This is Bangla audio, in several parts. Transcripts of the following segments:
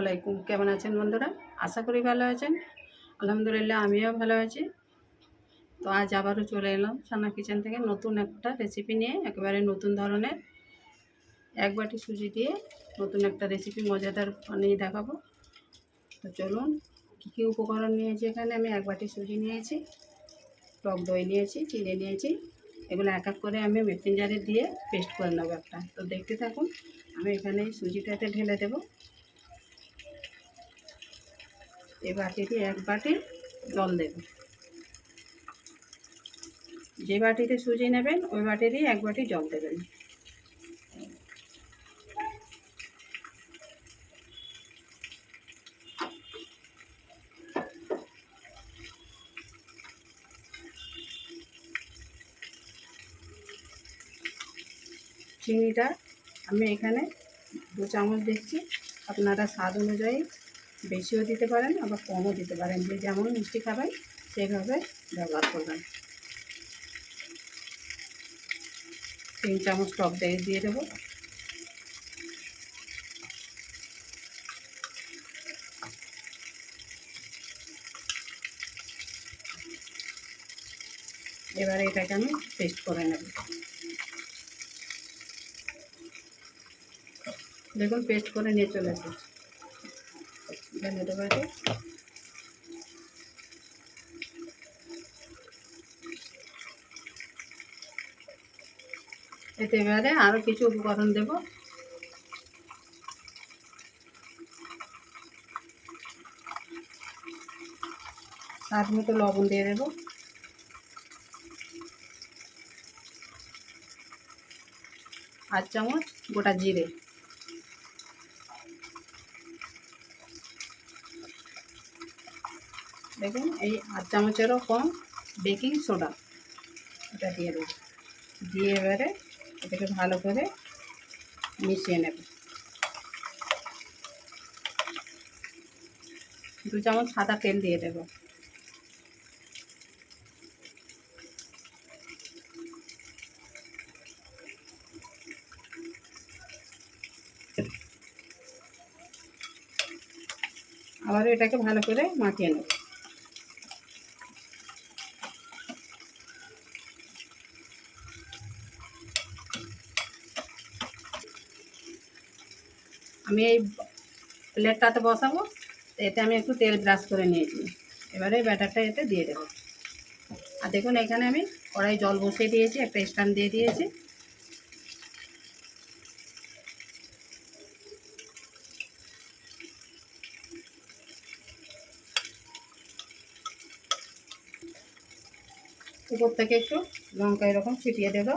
আলাইকুম। কেমন আছেন বন্ধুরা? আশা করি ভালো আছেন। আলহামদুলিল্লাহ, আমিও ভালো আছি। তো আজ আবারও চলে এলাম সানা কিচেন থেকে নতুন একটা রেসিপি নিয়ে, একেবারে নতুন ধরনের। এক বাটি সুজি দিয়ে নতুন একটা রেসিপি মজাদার বানিয়ে দেখাবো। তো চলুন, কী কী উপকরণ নিয়েছি এখানে? আমি এক বাটি সুজি নিয়েছি, টক দই নিয়েছি, চিনি নিয়েছি। এগুলো এক এক করে আমি মিক্সিং দিয়ে পেস্ট করে নেব একটা। তো দেখতে থাকুন, আমি এখানে সুজিটাতে ঢেলে দেব। এই বাটিতে এক বাটি জল দেবেন যে বাটিতে সুজি নেবেন, ওই বাটিরই এক বাটি জল দেবেন। চিনিটা আমি এখানে দু চামচ দিচ্ছি। আপনারা স্বাদ অনুযায়ী বেশিও দিতে পারেন, আবার কমও দিতে পারেন। যে যেমন মিষ্টি খাবেন সেইভাবে ব্যবহার করবেন। তিন চামচ টক দই দিয়ে দেবো। এবারে এটাকে আমি পেস্ট করে নেব। দেখুন, পেস্ট করে নিয়ে চলে এসেছি। এতে এবারে আরও কিছু উপকরণ দেব। স্বাদ মতো লবণ দিয়ে দেবো। আর চামচ গোটা জিরে। দেখুন, এই আট চামচেরও কম বেকিং সোডা। এটা দিয়ে দেবো। দিয়ে এবারে এটাকে ভালো করে মিশিয়ে নেব। দু চামচ সাদা তেল দিয়ে দেবো। আবার এটাকে ভালো করে মাখিয়ে নেব। আমি এই প্লেটটাতে বসাবো, এতে আমি একটু তেল ব্রাশ করে নিয়েছি। এবারে ব্যাটারটা এতে দিয়ে দেবো। আর দেখুন, এখানে আমি কড়াই জল বসিয়ে দিয়েছি, একটা স্ট্যান্ড দিয়ে দিয়েছি। উপর থেকে একটু লঙ্কা এরকম ছিটিয়ে দেবো।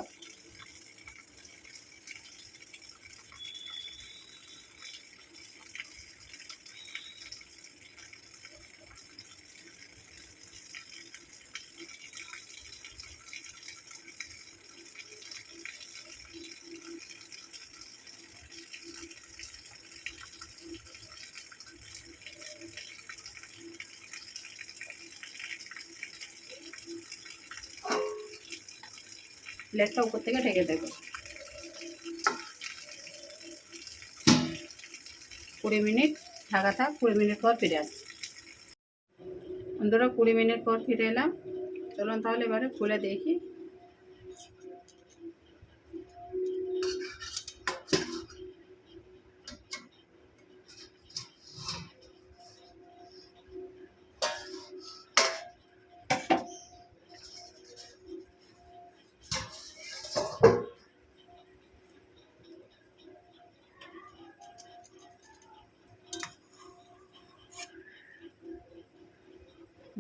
প্লেটটা উপর থেকে ঢেকে দেবো। কুড়ি মিনিট ঢাকা থাক, কুড়ি মিনিট পর ফিরে আসছি বন্ধুরা, কুড়ি মিনিট পর ফিরে এলাম। চলুন তাহলে এবারে খুলে দেখি।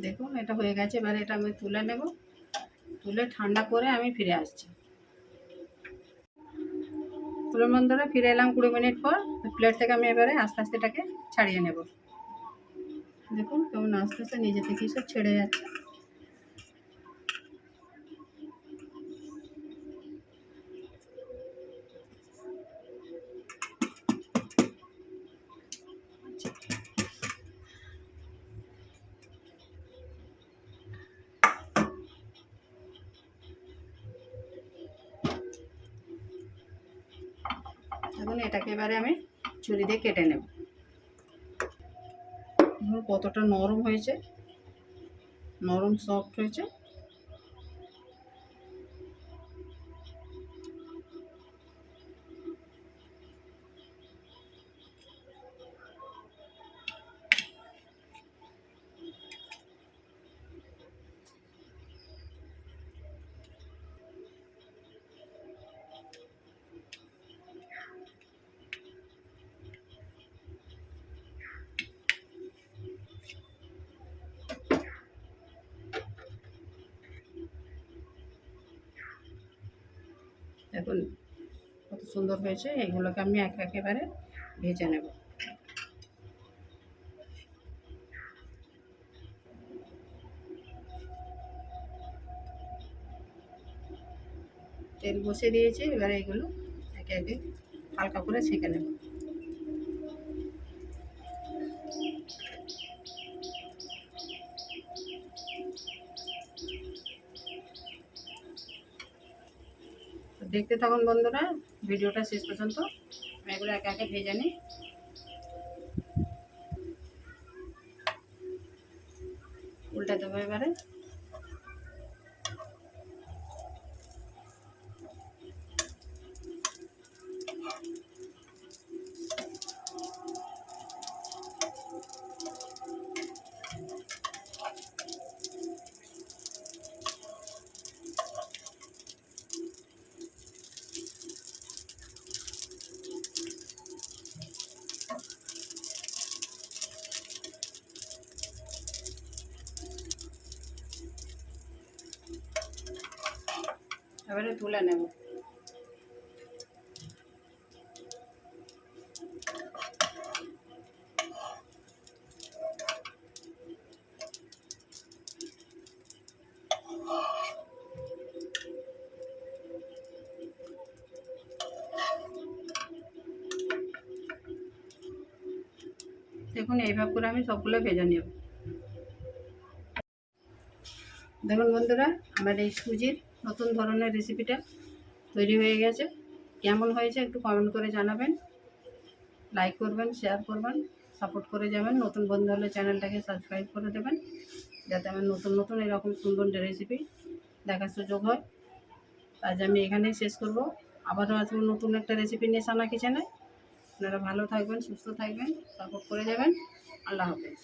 দেখুন, এটা হয়ে গেছে। এবারে এটা আমি তুলে নেব। তুলে ঠান্ডা করে আমি ফিরে আসছি। তুলে বন্ধুরা ফিরে এলাম কুড়ি মিনিট পর। প্লেট থেকে আমি এবারে আস্তে আস্তে এটাকে ছাড়িয়ে নেব। দেখুন কেমন আস্তে আস্তে নিজে থেকেই সব ছেড়ে যাচ্ছে। এটাকে এবারে আমি ছুরি দিয়ে কেটে নেব। কতটা নরম হয়েছে নরম সফট হয়েছে। দেখুন কত সুন্দর হয়েছে এইগুলোকে আমি এক একেবারে ভেজে নেব। তেল বসে দিয়েছি, এবারে এগুলো একে একে হালকা করে ছেঁকে নেব। দেখতে থাকুন বন্ধুরা, ভিডিওটা শেষ পর্যন্ত। আমি এগুলো একে একে ভেজে নিই। উল্টাতে হবে এবারে। এবারে তুলে নেব। দেখুন এইভাবে করে আমি সবগুলো ভেজে নেব। দেখুন বন্ধুরা, আমার এই সুজির নতুন ধরনের রেসিপিটা তৈরি হয়ে গেছে। কেমন হয়েছে একটু কমেন্ট করে জানাবেন। লাইক করবেন শেয়ার করবেন সাপোর্ট করে যাবেন। নতুন বন্ধু হলে চ্যানেলটাকে সাবস্ক্রাইব করে দেবেন। যাতে আমার নতুন নতুন এরকম সুন্দর রেসিপি দেখার সুযোগ হয়। আজ আমি এখানেই শেষ করব। আবারও আসব নতুন একটা রেসিপি নিয়ে সানা কিচেনে আপনারা ভালো থাকবেন, সুস্থ থাকবেন সাপোর্ট করে যাবেন। আল্লাহ হাফেজ।